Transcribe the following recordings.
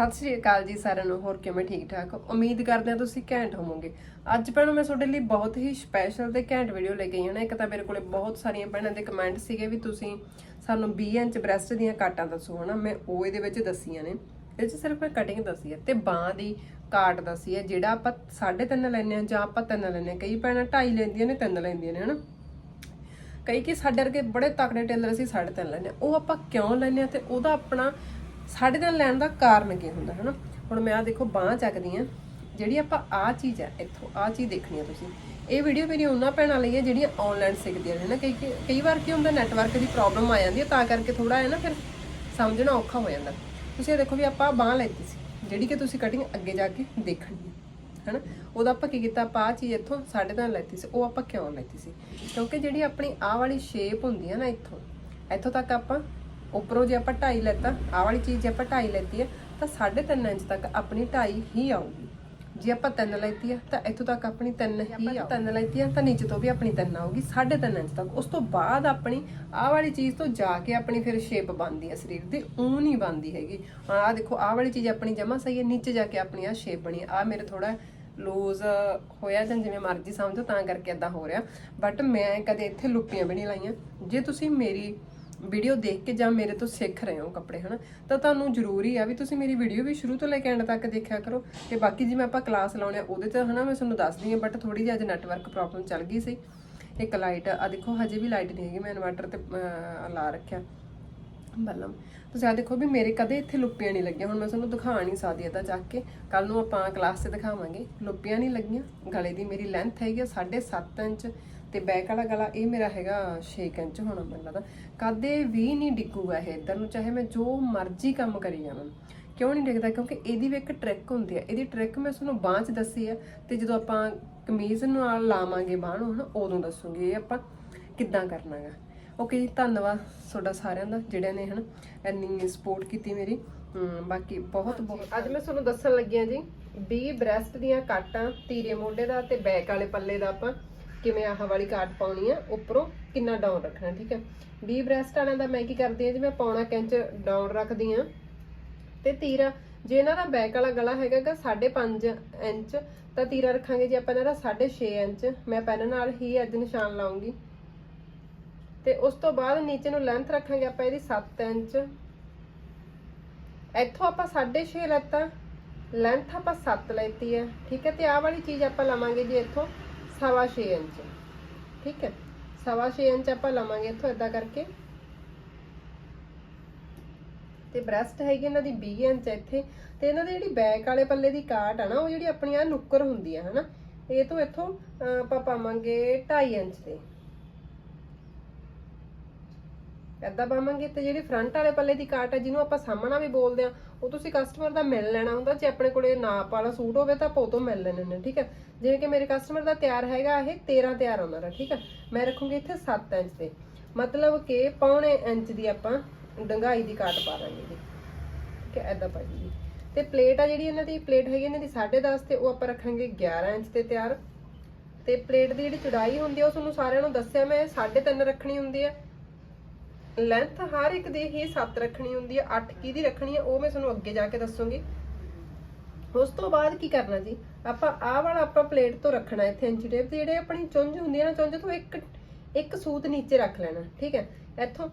ਸਤਿ ਸ਼੍ਰੀ ਅਕਾਲ ਜੀ ਸਾਰਿਆਂ ਨੂੰ, ਹੋਰ ਕਿਵੇਂ ਠੀਕ ਠਾਕ? ਉਮੀਦ ਕਰਦੇ ਹਾਂ ਤੁਸੀਂ ਘੈਂਟ ਹੋਵੋਗੇ। ਅੱਜ ਭੈਣੋ ਮੈਂ ਤੁਹਾਡੇ ਲਈ ਬਹੁਤ ਹੀ ਸਪੈਸ਼ਲ ਤੇ ਘੈਂਟ ਵੀਡੀਓ ਲੈ ਕੇ ਆਈ ਹਾਂ ਨਾ। ਇੱਕ ਤਾਂ ਮੇਰੇ ਕੋਲੇ ਬਹੁਤ ਸਾਰੀਆਂ ਭੈਣਾਂ ਦੇ ਕਮੈਂਟ ਸੀਗੇ ਵੀ ਤੁਸੀਂ ਸਾਨੂੰ 20 ਇੰਚ ਬ੍ਰੈਸਟ ਦੀਆਂ ਕਾਟਾਂ ਦੱਸੋ, ਹਨਾ। ਮੈਂ ਉਹ ਇਹਦੇ ਵਿੱਚ ਦੱਸੀਆਂ ਨੇ। ਇਹ ਚ ਸਿਰਫ ਮੈਂ ਕਟਿੰਗ ਦੱਸੀ ਹੈ ਤੇ ਬਾਹ ਦੀ ਕਾਟ ਦੱਸੀ ਹੈ, ਜਿਹੜਾ ਆਪਾਂ 3.5 ਲੈਂਦੇ ਆ ਜਾਂ ਆਪਾਂ 3 ਲੈਂਦੇ ਆ ਕਈ ਭੈਣਾਂ 2.5 ਲੈਂਦੀਆਂ ਨੇ 3 ਲੈਂਦੀਆਂ ਨੇ, ਹਨਾ। ਕਈ ਕਿ ਸਾਡੇ ਵਰਗੇ ਬੜੇ ਤਕੜੇ ਟੇਲਰ ਅਸੀਂ ਸਾਢੇ ਤਿੰਨ ਲੈਂਦੇ ਹਾਂ। ਉਹ ਆਪਾਂ ਕਿਉਂ ਲੈਂਦੇ ਆ ਤੇ ਉਹਦਾ ਆਪਣਾ ਸਾਡੇ ਨਾਲ ਲੈਣ ਦਾ ਕਾਰਨ ਕੀ ਹੁੰਦਾ ਹੈ ਨਾ ਹੁਣ ਮੈਂ ਆ ਦੇਖੋ ਬਾਹ ਚੱਕਦੀ ਆ, ਜਿਹੜੀ ਆਪਾਂ ਆ ਚੀਜ਼ ਹੈ, ਇੱਥੋਂ ਆ ਚੀਜ਼ ਦੇਖਣੀ ਆ ਤੁਸੀਂ। ਇਹ ਵੀਡੀਓ ਮੇਰੀ ਉਹਨਾਂ ਭੈਣਾਂ ਲਈ ਹੈ ਜਿਹੜੀਆਂ ਆਨਲਾਈਨ ਸਿੱਖਦੀਆਂ ਨੇ ਨਾ ਕਈ ਕਈ- ਵਾਰ ਕੀ ਹੁੰਦਾ ਨੈਟਵਰਕ ਦੀ ਪ੍ਰੋਬਲਮ ਆ ਜਾਂਦੀ ਹੈ ਤਾਂ ਕਰਕੇ ਥੋੜਾ ਹੈ ਨਾ ਫਿਰ ਸਮਝਣਾ ਔਖਾ ਹੋ ਜਾਂਦਾ। ਤੁਸੀਂ ਇਹ ਦੇਖੋ ਵੀ ਆਪਾਂ ਬਾਹ ਲੈਤੀ ਸੀ, ਜਿਹੜੀ ਕਿ ਤੁਸੀਂ ਕਟਿੰਗ ਅੱਗੇ ਜਾ ਕੇ ਦੇਖਣੀ ਹੈ ਹਨਾ? ਉਹਦਾ ਆਪਾਂ ਕੀ ਕੀਤਾ, ਆਪਾਂ ਆਹ ਚੀਜ਼ ਇੱਥੋਂ ਸਾਡੇ ਤਿੰਨ ਲੈਤੀ ਸੀ, ਉਹ ਆਪਾਂ ਕਿਉਂ ਲੈਤੀ ਸੀ? ਕਿਉਂਕਿ ਜਿਹੜੀ ਆਪਣੀ ਆਹ ਵਾਲੀ ਸ਼ੇਪ ਹੁੰਦੀ ਹੈ ਨਾ ਇੱਥੋਂ ਇੱਥੋਂ ਤੱਕ ਆਪਾਂ ਉੱਪਰੋਂ ਜੇ ਆਪਾਂ ਢਾਈ ਲੈਤਾ ਆਹ ਵਾਲੀ ਚੀਜ਼ ਜੇ ਆਪਾਂ ਢਾਈ ਲੈਤੀ ਹੈ ਤਾਂ ਸਾਢੇ ਤਿੰਨ ਇੰਚ ਤੱਕ ਆਪਣੀ ਢਾਈ ਹੀ ਆਊਗੀ। ਜੇ ਆਪਾਂ ਤਿੰਨ ਲੈਤੀ ਹੈ ਤਾਂ ਇੱਥੋਂ ਤੱਕ ਆਪਣੀ ਤਿੰਨ ਹੀ ਆਊਗੀ ਤਿੰਨ ਲੈਤੀ ਹੈ ਤਾਂ ਨੀਚੇ ਤੋਂ ਵੀ ਆਪਣੀ ਤਿੰਨ ਆਊਗੀ ਸਾਢੇ ਤਿੰਨ ਇੰਚ ਤੱਕ। ਉਸ ਤੋਂ ਬਾਅਦ ਆਪਣੀ ਆਹ ਵਾਲੀ ਚੀਜ਼ ਤੋਂ ਜਾ ਕੇ ਆਪਣੀ ਫਿਰ ਸ਼ੇਪ ਬਣਦੀ ਹੈ ਸਰੀਰ ਦੀ ਉਹ ਨਹੀਂ ਬਣਦੀ ਹੈਗੀ। ਹੁਣ ਆਹ ਦੇਖੋ ਆਹ ਵਾਲੀ ਚੀਜ਼ ਆਪਣੀ ਜਮਾ ਸਹੀ ਹੈ ਨੀਚੇ ਜਾ ਕੇ ਆਪਣੀ ਆ ਸ਼ੇਪ ਬਣੀ ਆ ਮੇਰੇ ਥੋੜਾ ਲੂਜ਼ ਹੋਇਆ ਜਾਂ ਜਿਵੇਂ ਮਰਜ਼ੀ ਸਮਝੋ ਤਾਂ ਕਰਕੇ ਇਦਾਂ ਹੋ ਰਿਹਾ। ਬਟ ਮੈਂ ਕਦੇ ਇੱਥੇ ਲੁੱਪੀਆਂ ਵੀ ਨਹੀਂ ਲਾਈਆਂ। ਜੇ ਤੁਸੀਂ ਮੇਰੀ ਵੀਡੀਓ ਦੇਖ ਕੇ ਜਾਂ ਮੇਰੇ ਤੋਂ ਸਿੱਖ ਰਹੇ ਹੋ ਕੱਪੜੇ, ਹਨਾ? ਤਾਂ ਤੁਹਾਨੂੰ ਜ਼ਰੂਰੀ ਆ ਵੀ ਤੁਸੀਂ ਮੇਰੀ ਵੀਡੀਓ ਵੀ ਸ਼ੁਰੂ ਤੋਂ ਲੈ ਕੇ ਐਂਡ ਤੱਕ ਦੇਖਿਆ ਕਰੋ। ਤੇ ਬਾਕੀ ਜਿਵੇਂ ਆਪਾਂ ਕਲਾਸ ਲਾਉਣੇ ਆ, ਉਹਦੇ ਤੇ, ਹਨਾ, ਮੈਂ ਤੁਹਾਨੂੰ ਦੱਸਦੀ ਹਾਂ ਬਟ ਥੋੜੀ ਜਿਹੀ ਅੱਜ ਨੈਟਵਰਕ ਪ੍ਰੋਬਲਮ ਚੱਲ ਗਈ ਸੀ। ਇੱਕ ਲਾਈਟ ਆ ਦੇਖੋ, ਹਜੇ ਵੀ ਲਾਈਟ ਨਹੀਂ ਹੈਗੀ, ਮੈਂ ਇਨਵਰਟਰ ਤੇ ਲਾ ਰੱਖਿਆ। ਬੱਲਮ ਤੁਸੀਂ ਆ ਦੇਖੋ ਵੀ ਮੇਰੇ ਕਦੇ ਇੱਥੇ ਲੁੱਪੀਆਂ ਨਹੀਂ ਲੱਗੀਆਂ, ਹੁਣ ਮੈਂ ਤੁਹਾਨੂੰ ਦਿਖਾ ਨਹੀਂ ਸਕਦੀ ਇਹਦਾ ਚੱਕ ਕੇ। ਕੱਲ ਨੂੰ ਆਪਾਂ ਕਲਾਸ 'ਚ ਦਿਖਾਵਾਂਗੇ। ਲੁੱਪੀਆਂ ਨਹੀਂ ਲੱਗੀਆਂ, ਗਲੇ ਦੀ ਮੇਰੀ ਲੈਂਥ ਹੈਗੀ 7.5 ਇੰਚ। ਤੇ ਬੈਕ ਵਾਲਾ ਗਲਾ ਇਹ ਮੇਰਾ ਹੈਗਾ 6 ਇੰਚ ਹੋਣਾ ਮੈਨੂੰ ਲੱਗਦਾ। ਕਦੇ ਵੀ ਨਹੀਂ ਡਿੱਗੂਗਾ ਇਹ ਇੱਧਰ ਨੂੰ ਚਾਹੇ ਮੈਂ ਜੋ ਮਰਜ਼ੀ ਕੰਮ ਕਰੀ ਜਾਵਾਂ। ਕਿਉਂ ਨਹੀਂ ਡਿੱਗਦਾ? ਕਿਉਂਕਿ ਇਹਦੀ ਵੀ ਇੱਕ ਟ੍ਰਿਕ ਹੁੰਦੀ ਹੈ ਇਹਦੀ ਟ੍ਰਿਕ ਮੈਂ ਤੁਹਾਨੂੰ ਬਾਂਹ 'ਚ ਦੱਸੀ ਹੈ ਤੇ ਜਦੋਂ ਆਪਾਂ ਕਮੀਜ਼ ਨਾਲ ਲਾਵਾਂਗੇ ਬਾਂਹ ਨੂੰ ਹਨਾ ਉਦੋਂ ਦੱਸੂਗੀ ਇਹ ਆਪਾਂ ਕਿੱਦਾਂ ਕਰਨਾਗਾ। ਓਕੇ ਜੀ ਧੰਨਵਾਦ ਤੁਹਾਡਾ ਸਾਰਿਆਂ ਦਾ ਜਿਹੜਿਆਂ ਨੇ ਹਨ ਇੰਨੀ ਸਪੋਰਟ ਕੀਤੀ ਮੇਰੀ। ਬਾਕੀ ਬਹੁਤ ਬਹੁਤ ਅੱਜ ਮੈਂ ਤੁਹਾਨੂੰ ਦੱਸਣ ਲੱਗੀ ਹਾਂ ਜੀ 20 ਬ੍ਰੈਸਟ ਦੀਆਂ ਕਾਟਾਂ ਤੀਰੇ ਮੋਢੇ ਦਾ ਤੇ ਬੈਕ ਵਾਲੇ ਪੱਲੇ ਦਾ ਆਪਾਂ। ਕਿਵੇਂ ਆਹ ਵਾਲੀ ਕਾਟ ਪਾਉਣੀ ਆ, ਉੱਪਰੋਂ ਕਿੰਨਾ ਡਾਊਨ ਰੱਖਣਾ, ਠੀਕ ਹੈ 20 ਬ੍ਰੈਸਟ ਵਾਲਿਆਂ ਦਾ ਮੈਂ ਕੀ ਕਰਦੀ ਹਾਂ ਜੀ ਪੌਣਾ ਕੁ ਡਾਊਨ ਰੱਖਦੀ ਹਾਂ ਤੇ ਤੀਰਾ, ਜੇ ਇਹਨਾਂ ਦਾ ਬੈਕ ਵਾਲਾ ਗਲਾ ਹੈਗਾਗਾ 5.5 ਇੰਚ, ਤਾਂ ਤੀਰਾ ਰੱਖਾਂਗੇ ਜੀ ਆਪਾਂ ਇਹਨਾਂ ਦਾ 6.5 ਇੰਚ, ਮੈਂ ਪੈਨ ਨਾਲ ਹੀ ਅੱਜ ਨਿਸ਼ਾਨ ਲਾਉਂਗੀ। ਤੇ ਉਸ ਤੋਂ ਬਾਅਦ ਨੀਚੇ ਨੂੰ ਲੈਂਥ ਰੱਖਾਂਗੇ ਆਪਾਂ ਇਹਦੀ 7 ਇੰਚ। ਇੱਥੋਂ ਆਪਾਂ 6.5 ਲੈਤਾ ਲੈਂਥ ਆਪਾਂ 7 ਲੈਤੀ ਹੈ ਠੀਕ ਹੈ ਤੇ ਆਹ ਵਾਲੀ ਚੀਜ਼ ਆਪਾਂ ਲਵਾਂਗੇ ਜੀ ਇੱਥੋਂ 6.5 ਇੰਚ ਠੀਕ ਹੈ 6.5 ਇੰਚ ਆਪਾਂ ਲਵਾਂਗੇ ਇੱਥੋਂ ਇਦਾਂ ਕਰਕੇ ਤੇ ਬ੍ਰੈਸਟ ਹੈਗੀ ਇਹਨਾਂ ਦੀ 20 ਇੰਚ ਇੱਥੇ ਤੇ ਇਹਨਾਂ ਦੀ ਜਿਹੜੀ ਬੈਕ ਵਾਲੇ ਪੱਲੇ ਦੀ ਕਾਟ ਆ ਨਾ ਉਹ ਜਿਹੜੀ ਆਪਣੀ ਆ ਨੁੱਕਰ ਹੁੰਦੀ ਆ ਹਨਾ ਇਹ ਤੋਂ ਇੱਥੋਂ ਆਪਾਂ ਪਾਵਾਂਗੇ 2.5 ਇੰਚ ਦੇ ਏਦਾਂ ਪਾਵਾਂਗੇ ਤੇ ਜਿਹੜੀ ਫਰੰਟ ਵਾਲੇ ਪੱਲੇ ਦੀ ਕਾਟ ਹੈ, ਜਿਹਨੂੰ ਆਪਾਂ ਸਾਹਮਣਾ ਵੀ ਬੋਲਦੇ ਆ ਉਹ ਤੁਸੀਂ ਕਸਟਮਰ ਦਾ ਮਿਲ ਲੈਣਾ ਹੁੰਦਾ। ਜੇ ਆਪਣੇ ਕੋਲੇ ਨਾਪ ਵਾਲਾ ਸੂਟ ਹੋਵੇ ਤਾਂ ਆਪਾਂ ਉਹ ਤੋਂ ਮਿਲ ਲੈਣੇ ਨੇ, ਠੀਕ ਹੈ? ਜਿਵੇਂ ਕਿ ਮੇਰੇ ਕਸਟਮਰ ਦਾ ਤਿਆਰ ਹੈਗਾ ਇਹ 13 ਤਿਆਰ ਆਉਂਦਾ ਰਾ ਠੀਕ ਹੈ? ਮੈਂ ਰੱਖੂੰਗੀ ਇੱਥੇ 7 ਇੰਚ ਤੇ ਮਤਲਬ ਕਿ ਪੌਣੇ ਇੰਚ ਦੀ ਆਪਾਂ ਡੰਗਾਈ ਦੀ ਕਾਟ ਪਾ ਦਾਂਗੇ ਜੀ। ਠੀਕ ਹੈ, ਏਦਾਂ ਪਾ ਜੀ ਤੇ ਪਲੇਟ ਆ ਜਿਹੜੀ ਇਹਨਾਂ ਦੀ ਪਲੇਟ ਹੈਗੀ ਇਹਨਾਂ ਦੀ 10.5 ਤੇ ਉਹ ਆਪਾਂ ਰੱਖਾਂਗੇ 11 ਇੰਚ ਤੇ ਤਿਆਰ। ਤੇ ਪਲੇਟ ਦੀ ਜਿਹੜੀ ਚੌੜਾਈ ਹੁੰਦੀ ਆ, ਉਹ ਤੁਹਾਨੂੰ ਸਾਰਿਆਂ ਨੂੰ ਦੱਸਿਆ ਮੈਂ 3.5 ਰੱਖਣੀ ਹੁੰਦੀ ਹੈ ਲੈਂਥ ਹਰ ਇੱਕ ਦੀ ਹੀ 7 ਰੱਖਣੀ ਹੁੰਦੀ ਹੈ 8 ਕੀ ਰੱਖਣੀ ਹੈ, ਉਹ ਮੈਂ ਤੁਹਾਨੂੰ ਅੱਗੇ ਜਾ ਕੇ ਦੱਸੂਗੀ। ਉਸ ਤੋਂ ਬਾਅਦ ਕੀ ਕਰਨਾ ਜੀ? ਆਪਾਂ ਆਹ ਵਾਲਾ ਆਪਾਂ ਪਲੇਟ ਤੋਂ ਰੱਖਣਾ ਇੱਥੇ ਇੰਚੀ ਟੇਪ ਤੇ, ਜਿਹੜੇ ਆਪਣੀ ਚੁੰਝ ਹੁੰਦੀ ਹੈ ਨਾ, ਚੁੰਝ ਤੋਂ ਇੱਕ ਇੱਕ ਸੂਤ ਨੀਚੇ ਰੱਖ ਲੈਣਾ, ਠੀਕ ਹੈ? ਇੱਥੋਂ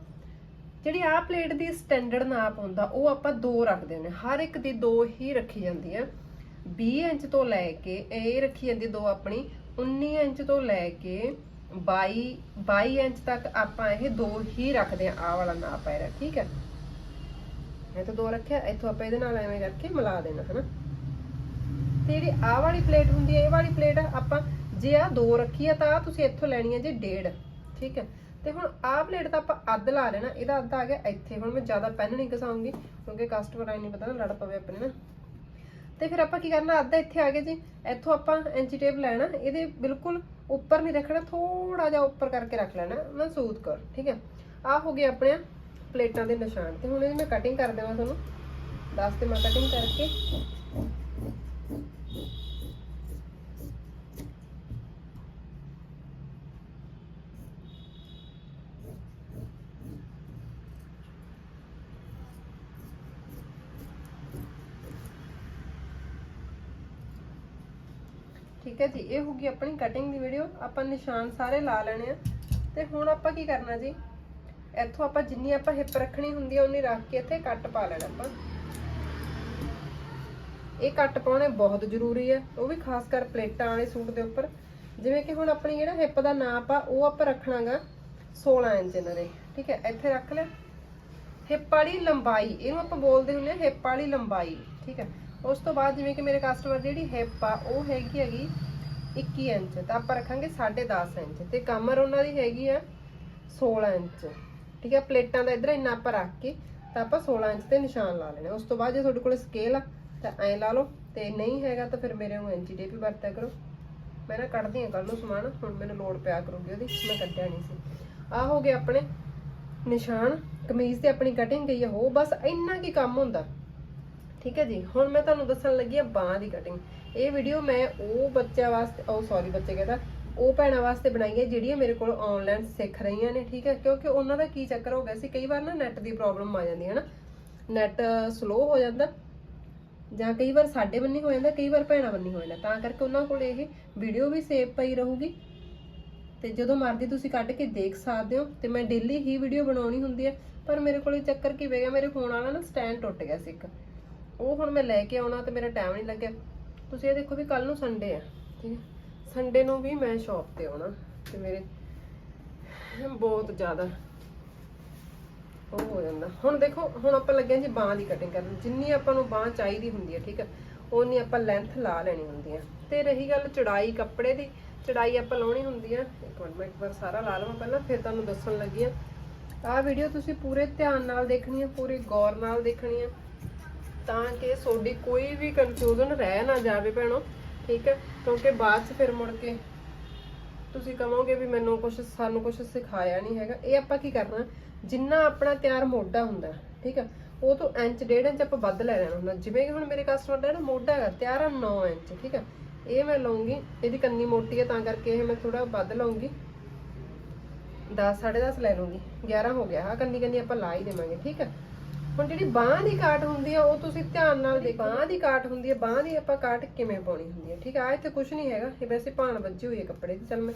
ਜਿਹੜੀ ਆਹ ਪਲੇਟ ਦੀ ਸਟੈਂਡਰਡ ਨਾਪ ਹੁੰਦਾ, ਉਹ ਆਪਾਂ ਦੋ ਰੱਖਦੇ ਨੇ ਹਰ ਇੱਕ ਦੀ ਦੋ ਹੀ ਰੱਖੀ ਜਾਂਦੀ ਹੈ। 20 ਇੰਚ ਤੋਂ ਲੈ ਕੇ, ਇਹ ਰੱਖੀ ਜਾਂਦੀ ਦੋ ਆਪਣੀ 19 ਇੰਚ ਤੋਂ ਲੈ ਕੇ 22 22 ਇੰਚ ਤੱਕ ਆਪਾਂ ਇਹ ਦੋ ਹੀ ਰੱਖਦੇ ਆ ਆਹ ਵਾਲਾ ਨਾਪ ਹੈ ਠੀਕ ਹੈ? ਇਹ ਤਾਂ ਦੋ ਰੱਖਿਆ, ਇੱਥੋਂ ਆਪਾਂ ਇਹਦੇ ਨਾਲ ਐਵੇਂ ਕਰਕੇ ਮਿਲਾ ਦੇਣਾ, ਹਨਾ? ਤੇ ਜਿਹੜੀ ਆਹ ਵਾਲੀ ਪਲੇਟ ਹੁੰਦੀ ਹੈ, ਇਹ ਵਾਲੀ ਪਲੇਟ ਆਪਾਂ ਜੇ ਆ ਦੋ ਰੱਖੀ ਆ, ਤਾਂ ਆਹ ਤੁਸੀਂ ਇੱਥੋਂ ਲੈਣੀ ਹੈ ਜੇ ਡੇਢ, ਠੀਕ ਹੈ? ਤੇ ਹੁਣ ਆਹ ਪਲੇਟ ਤਾਂ ਆਪਾਂ ਅੱਧ ਲਾ ਲੈਣਾ, ਇਹਦਾ ਅੱਧ ਆ ਗਿਆ ਇੱਥੇ, ਹੁਣ ਮੈਂ ਜ਼ਿਆਦਾ ਪੈਨ ਨਹੀਂ ਘਸਾਉਂਗੀ, ਕਿਉਂਕਿ ਕਸਟਮਰ ਆਈ ਨਹੀਂ ਪਤਾ ਨਾ, ਲੜ ਪਵੇ ਆਪਣੇ ਨਾ। ਤੇ ਫਿਰ ਆਪਾਂ ਕੀ ਕਰਨਾ, ਅੱਧਾ ਇੱਥੇ ਆ ਗਿਆ ਜੀ। ਇੱਥੋਂ ਆਪਾਂ ਇੰਚੀ ਟੇਪ ਲੈਣਾ, ਇਹਦੇ ਬਿਲਕੁਲ ਉੱਪਰ ਨਹੀਂ ਰੱਖਣਾ ਥੋੜਾ ਜਿਹਾ ਉੱਪਰ ਕਰਕੇ ਰੱਖ ਲੈਣਾ ਮਹਿਸੂਸ ਕਰ, ਠੀਕ ਹੈ। ਆਹ ਹੋ ਗਏ ਆਪਣੇ ਪਲੇਟਾਂ ਦੇ ਨਿਸ਼ਾਨ, ਤੇ ਹੁਣ ਇਹਦੀ ਮੈਂ ਕਟਿੰਗ ਕਰ ਦੇਵਾਂ ਤੁਹਾਨੂੰ। ਦੱਸ ਤੇ ਮੈਂ ਕਟਿੰਗ ਕਰਕੇ ਠੀਕ ਹੈ ਜੀ, ਇਹ ਹੋਗੀ ਆਪਣੀ ਕਟਿੰਗ ਦੀ ਵੀਡੀਓ ਆਪਾਂ ਨਿਸ਼ਾਨ ਸਾਰੇ ਲਾ ਲੈਣੇ ਆ। ਤੇ ਹੁਣ ਆਪਾਂ ਕੀ ਕਰਨਾ ਜੀ? ਇੱਥੋਂ ਆਪਾਂ ਜਿੰਨੀ ਆਪਾਂ ਹਿੱਪ ਰੱਖਣੀ ਹੁੰਦੀ ਆ, ਉਨੀ ਰੱਖ ਕੇ ਇੱਥੇ ਕੱਟ ਪਾ ਲੈਣਾ ਆਪਾਂ। ਇਹ ਕੱਟ ਪਾਉਣੇ ਬਹੁਤ ਜ਼ਰੂਰੀ ਹੈ ਉਹ ਵੀ ਖਾਸ ਕਰ ਪਲੇਟਾਂ ਵਾਲੇ ਸੂਟ ਦੇ ਉੱਪਰ। ਜਿਵੇਂ ਕਿ ਹੁਣ ਆਪਣੀ ਜਿਹੜਾ ਹਿੱਪ ਦਾ ਨਾਪ ਆ, ਉਹ ਆਪਾਂ ਰੱਖਣਾਗਾ 16 ਇੰਚ ਇਹਨਾਂ ਦੇ, ਠੀਕ ਹੈ? ਇੱਥੇ ਰੱਖ ਲਿਆ ਹਿੱਪ ਵਾਲੀ ਲੰਬਾਈ, ਇਹਨੂੰ ਆਪਾਂ ਬੋਲਦੇ ਹੁੰਦੇ ਆ ਹਿੱਪ ਵਾਲੀ ਲੰਬਾਈ, ਠੀਕ ਹੈ? ਉਸ ਤੋਂ ਬਾਅਦ ਜਿਵੇਂ ਕਿ ਮੇਰੇ ਕਸਟਮਰ ਜਿਹੜੀ ਹਿੱਪ ਆ, ਉਹ ਹੈਗੀ ਹੈਗੀ 21 ਇੰਚ। ਤਾਂ ਆਪਾਂ ਰੱਖਾਂਗੇ 10.5 ਇੰਚ। ਤੇ ਕਮਰ ਉਹਨਾਂ ਦੀ ਹੈਗੀ ਆ 16 ਇੰਚ। ਠੀਕ ਹੈ ਪਲੇਟਾਂ ਦਾ ਇਧਰ ਇੰਨਾ ਆਪਾਂ ਰੱਖ ਕੇ ਤਾਂ ਆਪਾਂ 16 ਇੰਚ ਤੇ ਨਿਸ਼ਾਨ ਲਾ ਲੈਣੇ। ਉਸ ਤੋਂ ਬਾਅਦ ਜੇ ਤੁਹਾਡੇ ਕੋਲ ਸਕੇਲ ਆ, ਤਾਂ ਐਂ ਲਾ ਲਓ। ਤੇ ਨਹੀਂ ਹੈਗਾ ਤਾਂ ਫਿਰ ਮੇਰੇ ਨੂੰ ਇੰਚੀ ਟੇਪ ਹੀ ਵਰਤਿਆ ਕਰੋ। ਮੈਂ ਨਾ ਕੱਢਦੀ ਆ ਕੱਲ ਨੂੰ ਸਮਾਨ, ਹੁਣ ਮੈਨੂੰ ਲੋੜ ਪਿਆ ਕਰੂਗੀ ਉਹਦੀ, ਮੈਂ ਕੱਢਿਆ ਨਹੀਂ ਸੀ। ਆ ਹੋ ਗਏ ਆਪਣੇ ਨਿਸ਼ਾਨ। ਕਮੀਜ਼ ਤੇ ਆਪਣੀ ਕਟਿੰਗ ਗਈ ਆ ਹੋ ਬਸ ਇੰਨਾ ਕੀ ਕੰਮ ਹੁੰਦਾ। ਠੀਕ ਹੈ ਜੀ? ਹੁਣ ਮੈਂ ਤੁਹਾਨੂੰ ਦੱਸਣ ਲੱਗੀ ਆ ਬਾਹ ਦੀ ਕਟਿੰਗ ਇਹ ਵੀਡੀਓ ਮੈਂ ਉਹ ਬੱਚਿਆਂ ਵਾਸਤੇ, ਉਹ ਸੌਰੀ ਬੱਚੇ ਕਹਿੰਦਾ, ਉਹ ਭੈਣਾਂ ਵਾਸਤੇ ਬਣਾਈ ਹੈ, ਜਿਹੜੀਆਂ ਮੇਰੇ ਕੋਲ ਆਨਲਾਈਨ ਸਿੱਖ ਰਹੀਆਂ ਨੇ, ਠੀਕ ਹੈ? ਕਿਉਂਕਿ ਉਹਨਾਂ ਦਾ ਕੀ ਚੱਕਰ ਹੋ ਗਿਆ ਸੀ, ਕਈ ਵਾਰ ਨਾ ਨੈਟ ਦੀ ਪ੍ਰੋਬਲਮ ਆ ਜਾਂਦੀ ਹੈ ਨਾ। ਨੈਟ ਸਲੋ ਹੋ ਜਾਂਦਾ, ਜਾਂ ਕਈ ਵਾਰ ਸਾਡੇ ਬੰਨੀ ਹੋ ਜਾਂਦਾ, ਕਈ ਵਾਰ ਭੈਣਾਂ ਬੰਨੀ ਹੋ ਜਾਂਦਾ। ਤਾਂ ਕਰਕੇ ਉਹਨਾਂ ਕੋਲ ਇਹ ਵੀਡੀਓ ਵੀ ਸੇਵ ਪਈ ਰਹੂਗੀ। ਤੇ ਜਦੋਂ ਮਰਜ਼ੀ ਤੁਸੀਂ ਕੱਢ ਕੇ ਦੇਖ ਸਕਦੇ ਹੋ, ਤੇ ਮੈਂ ਡੇਲੀ ਹੀ ਵੀਡੀਓ ਬਣਾਉਣੀ ਹੁੰਦੀ ਹੈ। ਪਰ ਮੇਰੇ ਕੋਲ ਚੱਕਰ ਕੀ ਪੈ ਗਿਆ? ਮੇਰੇ ਫੋਨ ਵਾਲਾ ਨਾ ਸਟੈਂਡ ਟੁੱਟ ਗਿਆ ਸੀ ਇੱਕ। ਉਹ ਹੁਣ ਮੈਂ ਲੈ ਕੇ ਆਉਣਾ ਤੇ ਮੇਰਾ ਟਾਈਮ ਨਹੀਂ ਲੱਗਿਆ। ਤੁਸੀਂ ਇਹ ਦੇਖੋ ਵੀ ਕੱਲ ਨੂੰ ਸੰਡੇ ਆ, ਠੀਕ ਹੈ? ਸੰਡੇ ਨੂੰ ਵੀ ਮੈਂ ਸ਼ਾਪ ਤੇ ਆਉਣਾ ਤੇ ਮੇਰੇ ਬਹੁਤ ਜ਼ਿਆਦਾ ਉਹ ਹੋ ਜਾਂਦਾ। ਹੁਣ ਦੇਖੋ, ਹੁਣ ਆਪਾਂ ਲੱਗੇ ਜੀ ਬਾਹ ਦੀ ਕਟਿੰਗ ਕਰਨ। ਜਿੰਨੀ ਆਪਾਂ ਨੂੰ ਬਾਹ ਚਾਹੀਦੀ ਹੁੰਦੀ ਹੈ, ਠੀਕ ਹੈ? ਉਨੀ ਆਪਾਂ ਲੈਂਥ ਲਾ ਲੈਣੀ ਹੁੰਦੀ ਹੈ। ਤੇ ਰਹੀ ਗੱਲ ਚੜਾਈ ਕੱਪੜੇ ਦੀ, ਚੜਾਈ ਆਪਾਂ ਲਾਉਣੀ ਹੁੰਦੀ ਹੈ। ਇੱਕ ਮਿੰਟ, ਮੈਂ ਇੱਕ ਵਾਰ ਸਾਰਾ ਲਾ ਲਵਾਂ ਪਹਿਲਾਂ, ਫਿਰ ਤੁਹਾਨੂੰ ਦੱਸਣ ਲੱਗੀ ਆ ਆਹ ਵੀਡੀਓ ਤੁਸੀਂ ਪੂਰੇ ਧਿਆਨ ਨਾਲ ਦੇਖਣੀ ਹੈ, ਪੂਰੇ ਗੌਰ ਨਾਲ ਦੇਖਣੀ ਹੈ। ਤਾਂ ਕਿ ਤੁਹਾਡੀ ਕੋਈ ਵੀ ਕਨਫਿਊਜ਼ਨ ਰਹਿ ਨਾ ਜਾਵੇ ਭੈਣੋ, ਠੀਕ ਹੈ? ਕਿਉਂਕਿ ਬਾਅਦ ਚ ਫਿਰ ਮੁੜ ਕੇ ਤੁਸੀਂ ਕਹੋਗੇ ਵੀ ਮੈਨੂੰ ਕੁਝ ਸਾਨੂੰ ਕੁਝ ਸਿਖਾਇਆ ਨਹੀਂ ਹੈਗਾ। ਇਹ ਆਪਾਂ ਕੀ ਕਰਨਾ? ਜਿੰਨਾ ਆਪਣਾ ਤਿਆਰ ਮੋਢਾ ਹੁੰਦਾ, ਠੀਕ ਹੈ? ਉਹ ਤੋਂ ਇੰਚ, ਡੇਢ ਇੰਚ ਆਪਾਂ ਵੱਧ ਲੈ ਲੈਣਾ ਹੁੰਦਾ। ਜਿਵੇਂ ਕਿ ਹੁਣ ਮੇਰੇ ਕਸਟਮਰ ਦਾ ਨਾ ਮੋਢਾ ਹੈਗਾ, ਤਿਆਰ ਆ 9 ਇੰਚ, ਠੀਕ ਹੈ? ਇਹ ਮੈਂ ਲਵਾਂਗੀ ਇਹਦੀ ਕੰਨੀ ਮੋਟੀ ਹੈ ਤਾਂ ਕਰਕੇ ਇਹ ਮੈਂ ਥੋੜਾ ਵੱਧ ਲਵਾਂਗੀ 10 10.5 ਲੈ ਲਵਾਂਗੀ 11 ਹੋ ਗਿਆ। ਆ ਕੰਨੀ ਕੰਨੀ ਆਪਾਂ ਲਾ ਹੀ ਦੇਵਾਂਗੇ, ਠੀਕ ਹੈ? ਹੁਣ ਜਿਹੜੀ ਬਾਹ ਦੀ ਕਾਟ ਹੁੰਦੀ ਆ, ਉਹ ਤੁਸੀਂ ਧਿਆਨ ਨਾਲ ਦੇਖੋ। ਬਾਹ ਦੀ ਕਾਟ ਹੁੰਦੀ ਹੈ ਬਾਹ ਦੀ ਆਪਾਂ ਕਾਟ ਕਿਵੇਂ ਪਾਉਣੀ ਹੁੰਦੀ ਹੈ ਠੀਕ ਆ? ਇੱਥੇ ਕੁਝ ਨਹੀਂ ਹੈਗਾ। ਇਹ ਵੈਸੇ ਭਾਣ ਵੱਜੀ ਹੋਈ ਹੈ ਕੱਪੜੇ ਦੀ। ਚਲ ਮੈਂ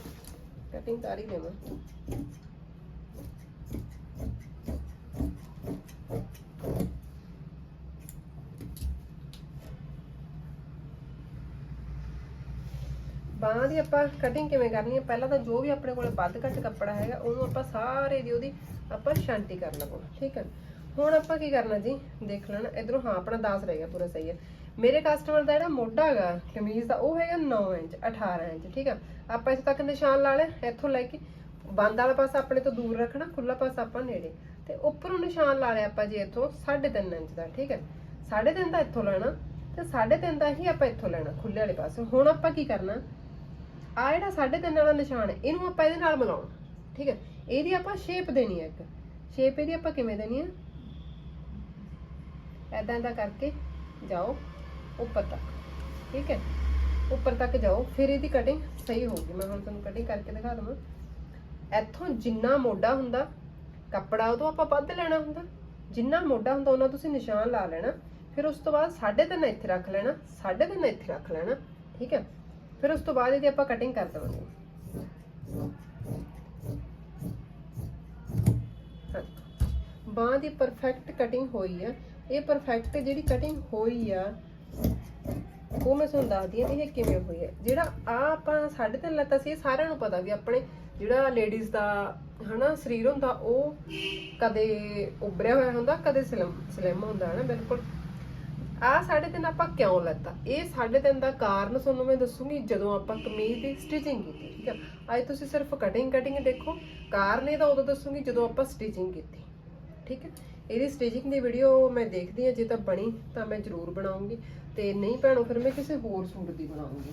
ਕਟਿੰਗ ਕਰ ਹੀ ਦੇਵਾਂ। ਬਾਹਾਂ ਦੀ ਆਪਾਂ ਕਟਿੰਗ ਕਿਵੇਂ ਕਰਨੀ ਹੈ ਪਹਿਲਾਂ ਤਾਂ ਜੋ ਵੀ ਆਪਣੇ ਕੋਲ ਵੱਧ ਘੱਟ ਕੱਪੜਾ ਹੈਗਾ, ਉਹਨੂੰ ਆਪਾਂ ਸਾਰੇ ਦੀ ਉਹਦੀ ਆਪਾਂ ਸ਼ਾਂਤੀ ਕਰ ਲਵਾਂਗੇ ਠੀਕ ਹੈ ਹੁਣ ਆਪਾਂ ਕੀ ਕਰਨਾ ਜੀ? ਦੇਖ ਲੈਣਾ ਇਧਰੋਂ ਹਾਂ, ਆਪਣਾ 10 ਰਹਿ ਗਿਆ, ਪੂਰਾ ਸਹੀ ਹੈ। ਮੇਰੇ ਕਸਟਮਰ ਦਾ ਜਿਹੜਾ ਮੋਢਾ ਹੈਗਾ, ਕਮੀਜ਼ ਦਾ, ਉਹ ਹੈਗਾ 9 ਇੰਚ 18 ਇੰਚ, ਠੀਕ ਹੈ ਆਪਾਂ ਇੱਥੇ ਤੱਕ ਨਿਸ਼ਾਨ ਲਾ ਲਿਆ, ਇੱਥੋਂ ਲੈ ਕੇ, ਬੰਦ ਵਾਲਾ ਪਾਸਾ ਆਪਣੇ ਤੋਂ ਦੂਰ ਰੱਖਣਾ ਖੁੱਲਾ ਪਾਸਾ ਆਪਾਂ ਨੇੜੇ। ਤੇ ਉੱਪਰੋਂ ਨਿਸ਼ਾਨ ਲਾ ਲਿਆ ਆਪਾਂ ਜੀ ਇੱਥੋਂ 3.5 ਇੰਚ ਦਾ, ਠੀਕ ਹੈ 3.5 ਦਾ ਇੱਥੋਂ ਲੈਣਾ, ਤੇ 3.5 ਦਾ ਹੀ ਆਪਾਂ ਇੱਥੋਂ ਲੈਣਾ ਖੁੱਲੇ ਵਾਲੇ ਪਾਸੇ। ਹੁਣ ਆਪਾਂ ਕੀ ਕਰਨਾ ਆ ਜਿਹੜਾ 3.5 ਵਾਲਾ ਨਿਸ਼ਾਨ ਹੈ, ਇਹਨੂੰ ਆਪਾਂ ਇਹਦੇ ਨਾਲ ਮਿਲਾਉਣਾ, ਠੀਕ ਹੈ ਇਹਦੀ ਆਪਾਂ ਸ਼ੇਪ ਦੇਣੀ ਹੈ ਇੱਕ। ਸ਼ੇਪ ਇਹਦੀ ਆਪਾਂ ਕਿਵੇਂ ਦੇਣੀ ਹੈ? ਐਦਾਂ ਐਦਾਂ ਕਰਕੇ ਜਾਓ ਉੱਪਰ ਤੱਕ, ਠੀਕ ਹੈ? ਉੱਪਰ ਤੱਕ ਜਾਓ, ਫਿਰ ਇਹਦੀ ਕਟਿੰਗ ਸਹੀ ਹੋਊਗੀ। ਮੈਂ ਹੁਣ ਤੁਹਾਨੂੰ ਕਟਿੰਗ ਕਰਕੇ ਦਿਖਾ ਦਵਾਂ। ਇੱਥੋਂ ਜਿੰਨਾ ਮੋਢਾ ਹੁੰਦਾ, ਕੱਪੜਾ ਉਹ ਤੋਂ ਆਪਾਂ ਵੱਧ ਲੈਣਾ ਹੁੰਦਾ। ਜਿੰਨਾ ਮੋਢਾ ਹੁੰਦਾ, ਉਹਨਾਂ ਤੁਸੀਂ ਨਿਸ਼ਾਨ ਲਾ ਲੈਣਾ। ਫਿਰ ਉਸ ਤੋਂ ਬਾਅਦ 3.5 ਇੱਥੇ ਰੱਖ ਲੈਣਾ 3.5 ਇੱਥੇ ਰੱਖ ਲੈਣਾ, ਠੀਕ ਹੈ? ਫਿਰ ਉਸ ਤੋਂ ਬਾਅਦ ਇਹਦੀ ਆਪਾਂ ਕਟਿੰਗ ਕਰ ਦੇਵਾਂਗੇ। ਬਾਹ ਦੀ ਪਰਫੈਕਟ ਕਟਿੰਗ ਹੋਈ ਹੈ। ਇਹ ਪਰਫੈਕਟ ਜਿਹੜੀ ਕਟਿੰਗ ਹੋਈ ਆ, ਉਹ ਮੈਂ ਤੁਹਾਨੂੰ ਦੱਸਦੀ ਆ ਇਹ ਕਿਵੇਂ ਹੋਈ ਹੈ। ਜਿਹੜਾ ਆ ਆਪਾਂ ਸਾਢੇ ਤਿੰਨ ਲੱਤਾ ਸੀ ਸਾਰਿਆਂ ਨੂੰ ਪਤਾ ਵੀ ਆਪਣੇ ਜਿਹੜਾ ਲੇਡੀਜ਼ ਦਾ ਹਨਾ, ਸਰੀਰ ਹੁੰਦਾ, ਉਹ ਕਦੇ ਉੱਭਰਿਆ ਹੋਇਆ ਹੁੰਦਾ, ਕਦੇ ਸਲਿਮ ਸਲਿਮ ਹੁੰਦਾ ਹੈ ਬਿਲਕੁਲ। ਆ ਸਾਢੇ ਤਿੰਨ ਆਪਾਂ ਕਿਉਂ ਲੱਤਾ ਇਹ ਸਾਢੇ ਤਿੰਨ ਦਾ ਕਾਰਨ ਤੁਹਾਨੂੰ ਮੈਂ ਦੱਸੂਗੀ, ਜਦੋਂ ਆਪਾਂ ਕਮੀਜ਼ ਦੀ ਸਟਿਚਿੰਗ ਕੀਤੀ, ਠੀਕ ਹੈ ਅੱਜ ਤੁਸੀਂ ਸਿਰਫ ਕਟਿੰਗ ਕਟਿੰਗ ਦੇਖੋ, ਕਾਰਨ ਇਹਦਾ ਉਦੋਂ ਦੱਸੂਗੀ ਜਦੋਂ ਆਪਾਂ ਸਟਿਚਿੰਗ ਕੀਤੀ, ਠੀਕ ਹੈ ਇਹਦੀ ਸਟਿਚਿੰਗ ਦੀ ਵੀਡੀਓ ਮੈਂ ਦੇਖਦੀ ਹਾਂ, ਜੇ ਤਾਂ ਬਣੀ ਤਾਂ ਮੈਂ ਜ਼ਰੂਰ ਬਣਾਉਂਗੀ। ਤੇ ਨਹੀਂ ਭੈਣੋ, ਫਿਰ ਮੈਂ ਕਿਸੇ ਹੋਰ ਸੂਟ ਦੀ ਬਣਾਉਂਗੀ।